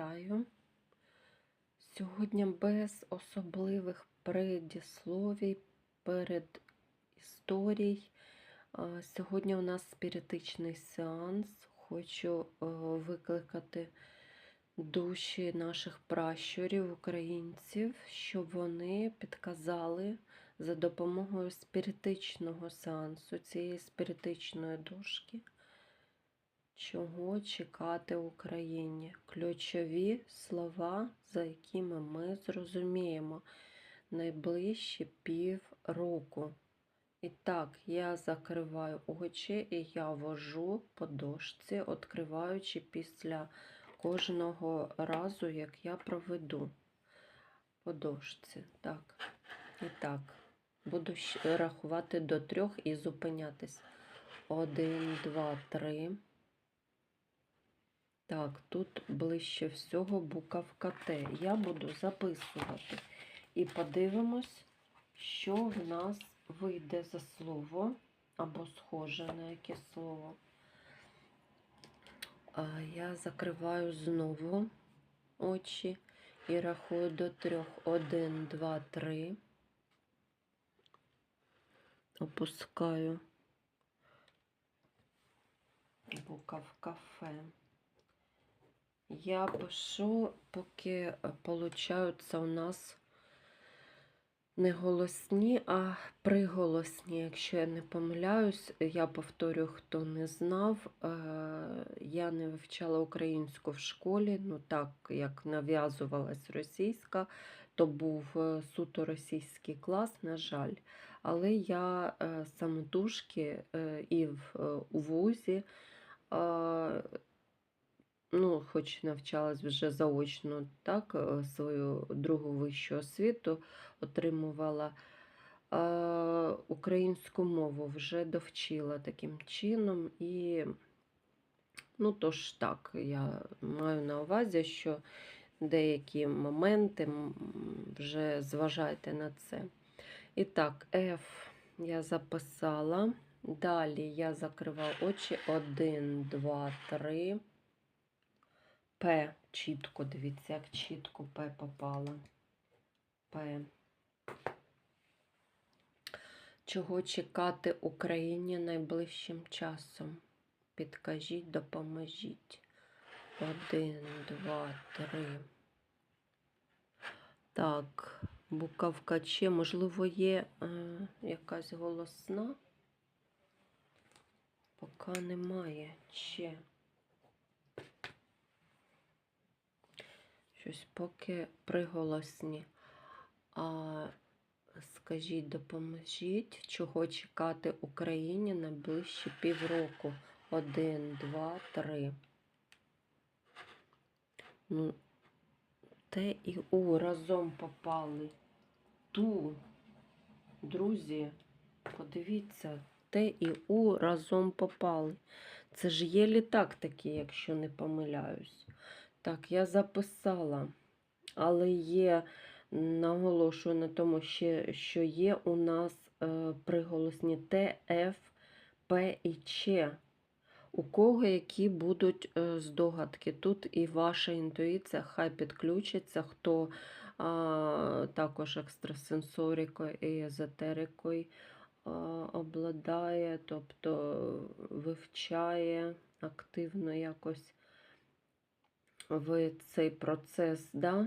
вітаю. Сьогодні без особливих предісловій, перед історій. Сьогодні у нас спіритичний сеанс. Хочу е, викликати душі наших пращурів, українців, щоб вони підказали за допомогою спіритичного сеансу, цієї спіритичної дошки, чого чекати Україні. Ключові слова, за якими ми зрозуміємо найближчі пів року. І так, я закриваю очі і я вожу по дошці, відкриваючи після кожного разу, як я проведу по дошці. Так, і так, буду рахувати до трьох і зупинятись. Один, два, три. Так, тут ближче всього буковка Т. Я буду записувати. І подивимось, що в нас вийде за слово або схоже на яке слово. А я закриваю знову очі і рахую до трьох. Один, два, три. Опускаю буковка Ф. Я пишу, поки получаються у нас не голосні, а приголосні. Якщо я не помиляюсь, я повторю, хто не знав. е, Я не вивчала українську в школі, ну так як нав'язувалась російська, то був е, суто російський клас, на жаль. Але я е, самотужки е, і в, е, вузі. Ну, хоч навчалась вже заочно, так, е, свою другу вищу освіту отримувала е, українську мову, вже довчила таким чином. І, ну, тож так, я маю на увазі, що деякі моменти вже зважайте на це. І так, F я записала. Далі я закриваю очі. Один, два, три. П. Чітко, дивіться, як чітко П попала. П. Чого чекати Україні найближчим часом? Підкажіть, допоможіть. Один, два, три. Так, буковка Ч, можливо, є е, якась голосна. Поки немає Ч. Щось поки приголосні. А скажіть, допоможіть, чого чекати Україні на ближчі півроку. Один, два, три. Ну, Т і У разом попали. Ту. Друзі, подивіться, Т і У разом попали. Це ж є літак такий, якщо не помиляюсь. Так, я записала, але є, наголошую на тому, що є у нас е, приголосні Т, Ф, П і Ч. У кого які будуть е, здогадки. Тут і ваша інтуїція хай підключиться, хто а, також екстрасенсорикою і езотерикою а, обладає, тобто вивчає активно якось ви цей процес да,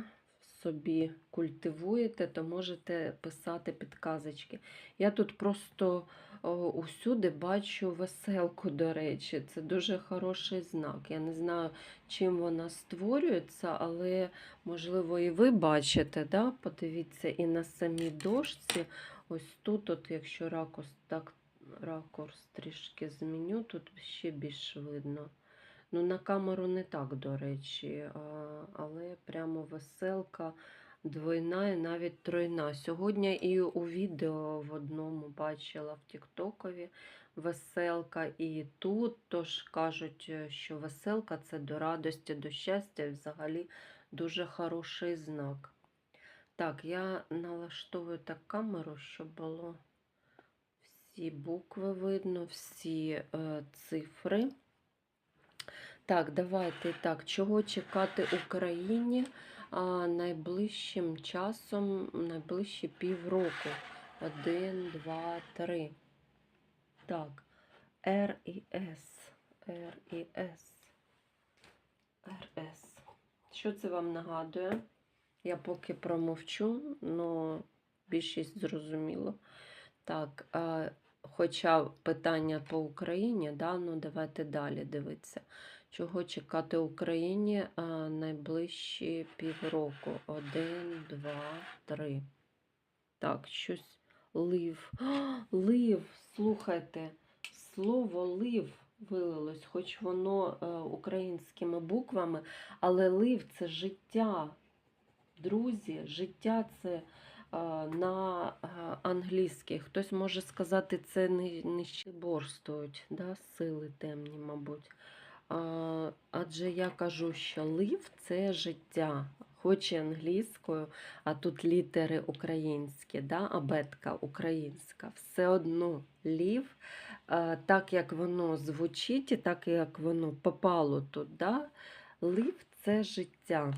собі культивуєте, то можете писати підказочки. Я тут просто о, усюди бачу веселку, до речі, це дуже хороший знак. Я не знаю, чим вона створюється, але, можливо, і ви бачите, да? подивіться, і на самій дошці. Ось тут, от, якщо ракурс, так, ракурс трішки зміню, тут ще більш видно. Ну, на камеру не так, до речі, але прямо веселка двойна і навіть тройна. Сьогодні і у відео в одному бачила в Тіктокові веселка, і тут тож кажуть, е, що веселка це до радості, до щастя, взагалі дуже хороший знак. Так, я налаштовую так камеру, щоб було всі букви видно, всі е, цифри. Так, давайте так. Чого чекати Україні найближчим часом, найближчі півроку? Один, два, три. Так. Р і С. Р і С. РС. Що це вам нагадує? Я поки промовчу, але більшість зрозуміло. Так, хоча питання по Україні, да, ну давайте далі дивитися. Чого чекати Україні найближчі півроку? Один, два, три. Так, щось лив. А, лив, слухайте, слово лив вилилось, хоч воно е, українськими буквами, але лив це життя. Друзі, життя це е, на е, англійській. Хтось може сказати, це не, не борствують, да? сили темні, мабуть. Адже я кажу, що лив це життя, хоч і англійською, а тут літери українські, да? абетка українська. Все одно лів, так як воно звучить, і так як воно попало тут. Да? Лив це життя.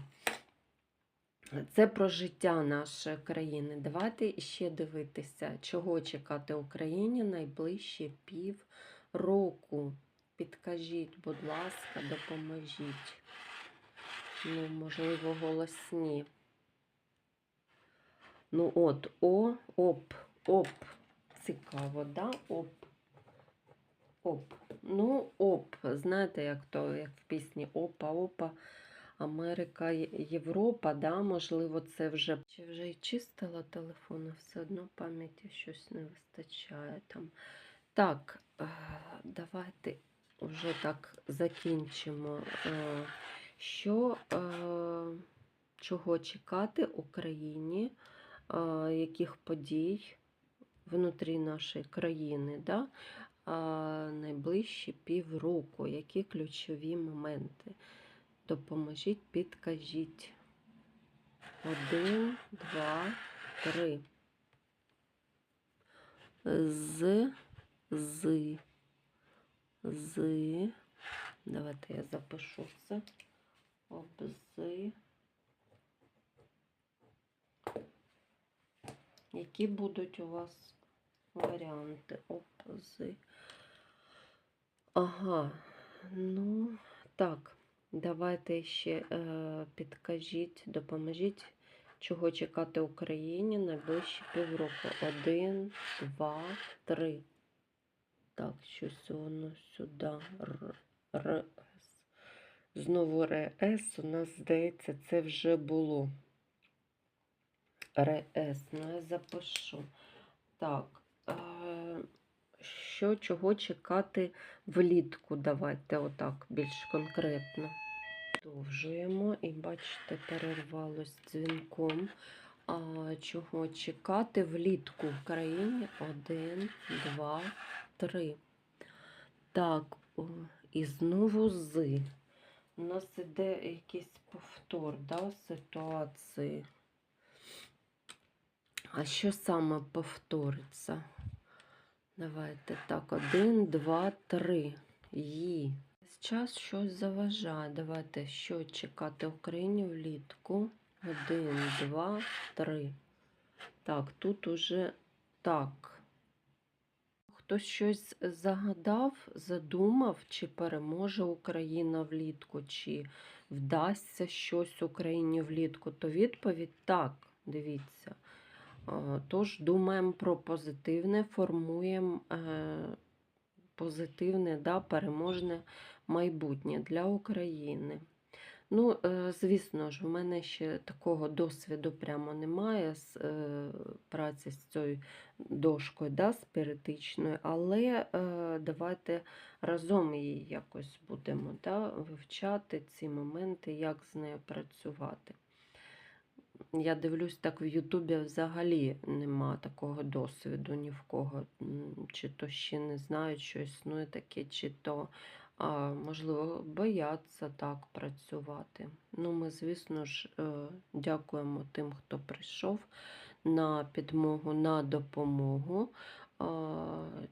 Це про життя нашої країни. Давайте ще дивитися, чого чекати Україні найближчі пів року. Підкажіть, будь ласка, допоможіть. Ну, можливо, голосні. Ну, от, о, оп, оп. Цікаво, да? Оп. Оп. Ну, оп. Знаєте, як то, як в пісні Опа, опа. Америка, Європа, да, можливо, це вже чи вже і чистила телефон, а все одно пам'яті щось не вистачає там. Так, е, давайте вже так закінчимо. Е, Що, е, чого чекати Україні, е, яких подій внутрі нашої країни, да? найближчі півроку, які ключові моменти. Допоможіть, підкажіть. Один, два, три. З, з, з. Давайте я запишу це. Обзи. Які будуть у вас варіанти? Обзи. Ага, ну, так. Давайте ще е, підкажіть, допоможіть, чого чекати Україні найближчі півроку. Один, два, три. Так, щось воно сюди. Р, Р, С. Знову РС. У нас, здається, це вже було. РС. Ну, я запишу. Так. Е, що, чого чекати влітку? Давайте отак більш конкретно. Продовжуємо і бачите, перервалось дзвінком. А, чого чекати влітку в країні? Один, два, три. Так, і знову з. У нас іде якийсь повтор да, ситуації. А що саме повториться? Давайте так, один, два, три. Ї. Час щось заважає. Давайте що чекати Україні влітку. Один, два, три. Так, тут уже так. Хтось щось загадав, задумав, чи переможе Україна влітку, чи вдасться щось Україні влітку, то відповідь так, дивіться. Тож думаємо про позитивне, формуємо е, позитивне, да, переможне майбутнє для України. Ну, е, звісно ж, в мене ще такого досвіду прямо немає з е, праці з цією дошкою да, спіритичною, але е, давайте разом її якось будемо да, вивчати ці моменти, як з нею працювати. Я дивлюсь, так в Ютубі взагалі нема такого досвіду ні в кого. Чи то ще не знають, що існує таке, чи то, можливо, бояться так працювати. Ну, ми, звісно ж, е, дякуємо тим, хто прийшов на підмогу, на допомогу.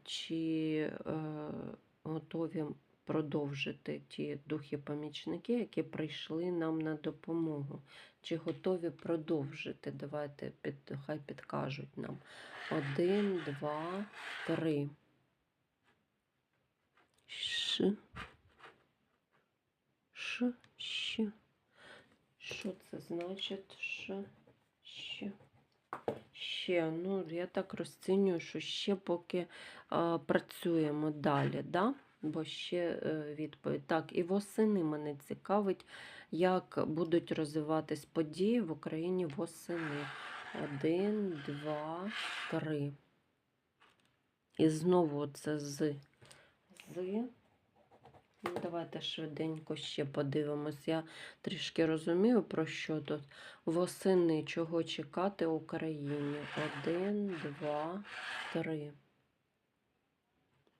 Чи е, готові продовжити ті духи-помічники, які прийшли нам на допомогу. Чи готові продовжити? Давайте під, хай підкажуть нам. Один, два, три. Ш. Ш. Щ. Що це значить? Ш. Щ. Ще, ну, я так розцінюю, що ще поки а, працюємо далі, да? бо ще е, відповідь. Так, і восени мене цікавить, як будуть розвиватись події в Україні восени. Один, два, три. І знову це з. З. Ну, давайте швиденько ще подивимось. Я трішки розумію, про що тут. Восени чого чекати Україні? Один, два, три.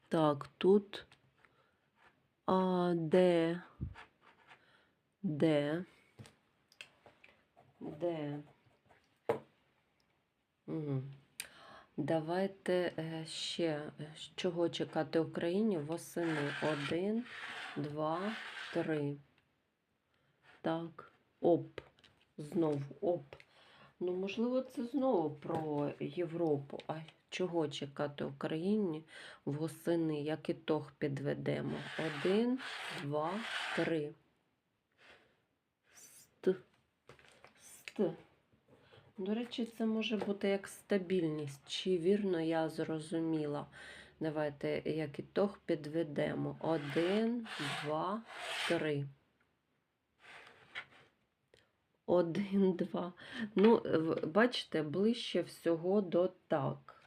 Так, тут. А, де? Де? Де? Угу. Давайте е, ще е, чого чекати Україні восени. Один, два, три. Так. Оп. Знову оп. Ну, можливо, це знову про Європу. А чого чекати Україні восени? Як ітог підведемо? Один, два, три. Ст. Ст. До речі, це може бути як стабільність. Чи вірно я зрозуміла? Давайте як ітог підведемо. Один, два, три. Один, два. Ну, бачите, ближче всього до так.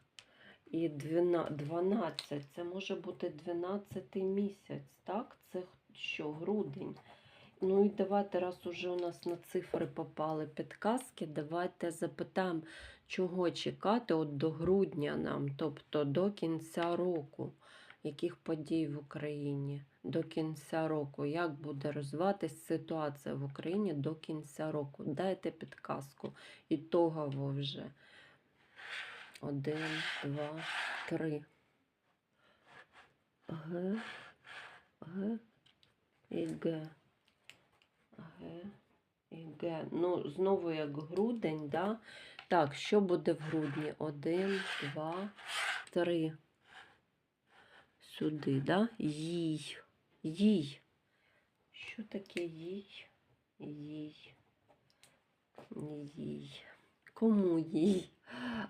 І 12, це може бути 12 місяць, так? Це що, грудень. Ну і давайте, раз уже у нас на цифри попали підказки, давайте запитаємо, чого чекати от до грудня нам, тобто до кінця року. Яких подій в Україні до кінця року? Як буде розвиватись ситуація в Україні до кінця року? Дайте підказку. Ітогово вже. Один, два, три. Г, Г і Г. Г і Г. Ну, знову як грудень, да? Так, що буде в грудні? Один, два, три. Сюди, да? Їй. Їй. Що таке їй? Їй. Їй. Кому їй?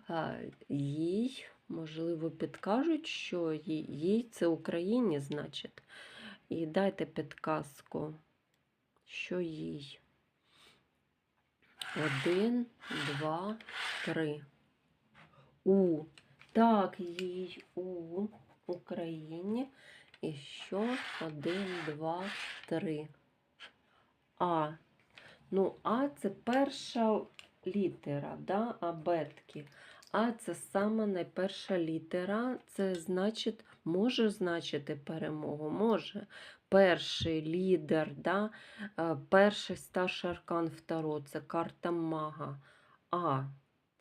А, їй, можливо, підкажуть, що їй, це Україні, значить. І дайте підказку, що їй. Один, два, три. У. Так, їй у Україні. І що? Один, два, три. А. Ну, А це перша літера, да? абетки. А це саме найперша літера. Це значить, може значити перемогу. Може. Перший лідер, да? е, перший старший аркан второ, це карта мага. А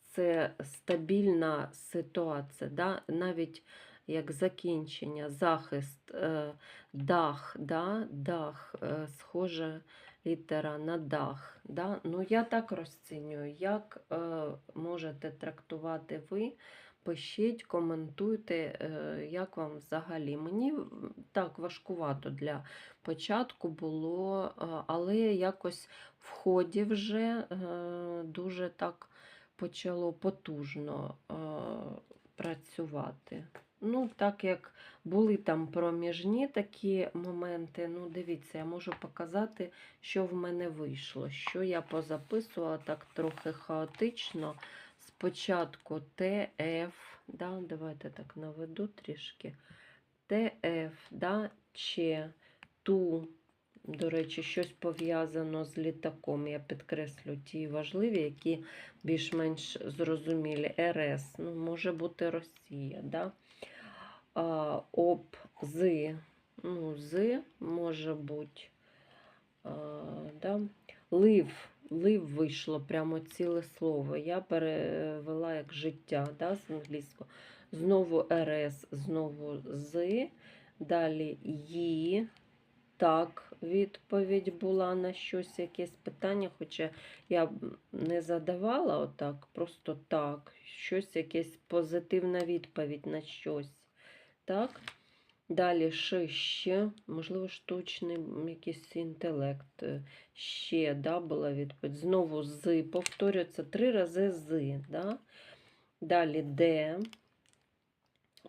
це стабільна ситуація, да? навіть як закінчення, захист, е, дах, да? дах, е, схожа літера на дах. Да? Ну, я так розцінюю, як можете трактувати ви. Пишіть, коментуйте, е, як вам взагалі. Мені так важкувато для початку було, е, але якось в ході вже е, дуже так почало потужно працювати. Ну, так як були там проміжні такі моменти, ну, дивіться, я можу показати, що в мене вийшло. Що я позаписувала так трохи хаотично. Спочатку ТФ, да, давайте так наведу трішки. ТФ, да, Ч, Ту. До речі, щось пов'язано з літаком. Я підкреслю ті важливі, які більш-менш зрозумілі. РС, ну, може бути Росія. Да? А, ОП, З, ну, З може бути. А, да? Лив, лив вийшло прямо ціле слово. Я перевела як життя да, з англійського. Знову РС, знову З, Далі її. Так, відповідь була на щось, якесь питання, хоча я б не задавала отак, просто так. Щось, якесь позитивна відповідь на щось. Так. Далі ще, ще, можливо, штучний якийсь інтелект. е, Ще, да, була відповідь. Знову з, повторюється три рази з, да. Далі де.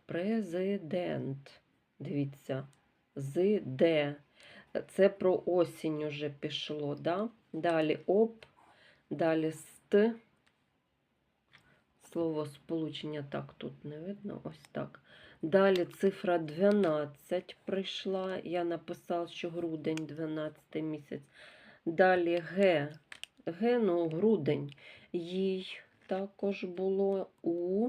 Президент. Дивіться. З де. Це про осінь уже пішло, да? Далі оп, далі ст. Слово сполучення так тут не видно, ось так. Далі цифра 12 прийшла. Я написав, що грудень 12 місяць. Далі Г. Г, ну, грудень. Їй також було У.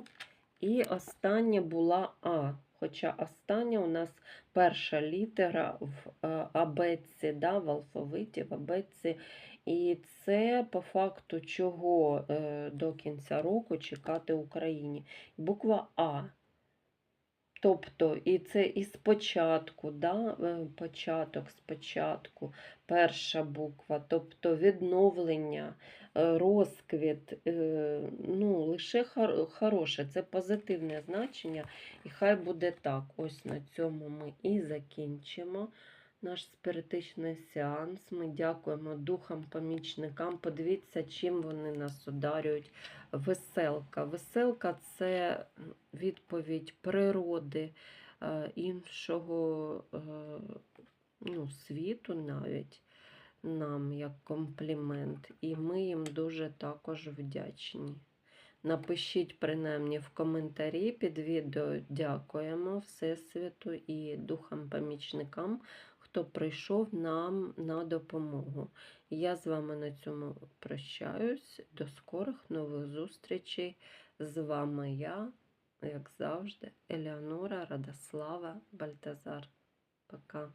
І остання була А. Хоча остання у нас перша літера в е, абетці, да, в алфавиті, в абетці. І це по факту чого е, до кінця року чекати Україні. Буква А. Тобто, і це і спочатку, да, е, початок спочатку, перша буква, тобто відновлення, е, розквіт, ну, лише хороше, це позитивне значення, і хай буде так. Ось на цьому ми і закінчимо наш спиритичний сеанс. Ми дякуємо духам-помічникам. Подивіться, чим вони нас ударюють. Веселка. Веселка це відповідь природи е, іншого е, ну, світу навіть нам як комплімент. І ми їм дуже також вдячні. Напишіть принаймні в коментарі під відео дякуємо Всесвіту і духам-помічникам, хто прийшов нам на допомогу. Я з вами на цьому прощаюсь. До скорих нових зустрічей. З вами я, як завжди, Елеонора Радослава Бальтазар. Пока.